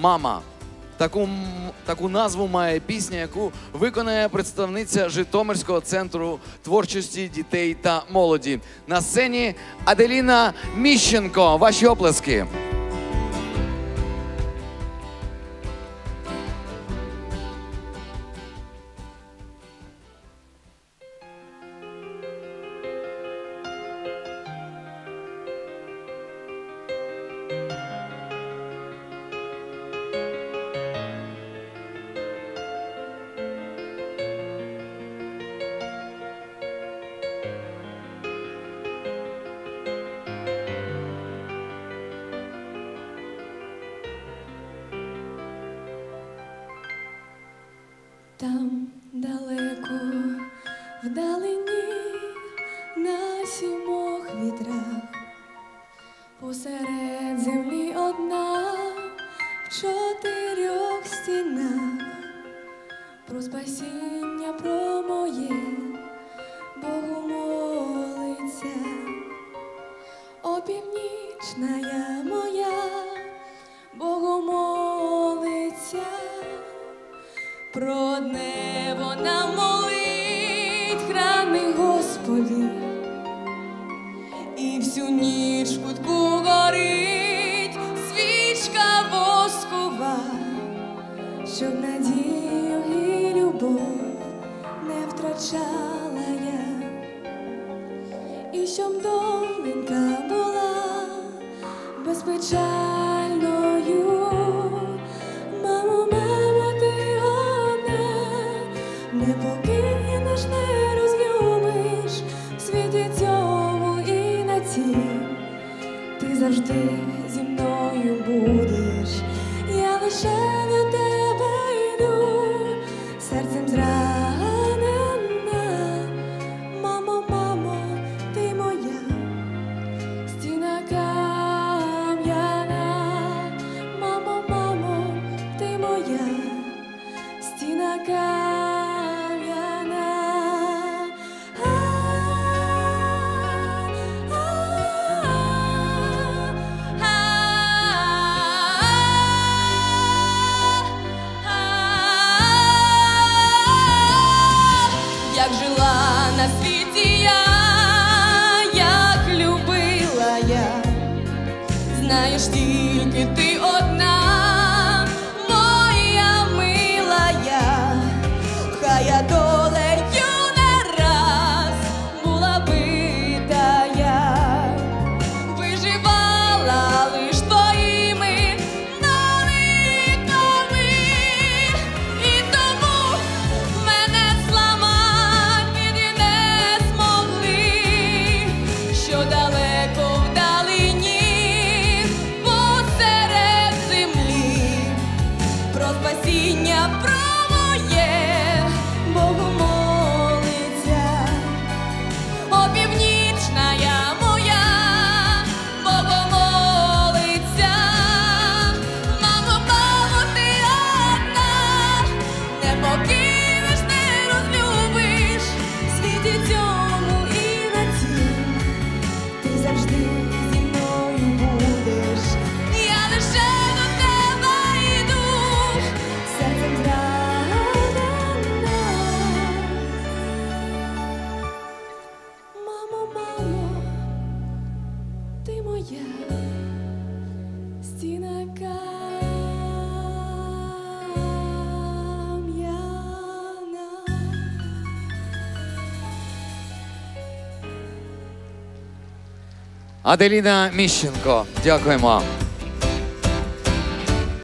Мама. Таку, таку назву має пісня, яку виконає представниця Житомирського центру творчості дітей та молоді. На сцені Аделіна Міщенко. Ваші оплески. Там далеко вдалині на сімох вітрах, посеред землі одна в чотирьох стінах, про спасіння, про моє Богу молиться, опівнічна я моя, Богу молиться. Про одне вона молить, храни Господи, і всю ніч в кутку горить свічка воскова, щоб надію і любов не втрачала я, і щоб доленька була безпечальною. day. знаєш тільки ти Аделіна Міщенко. Дякуємо.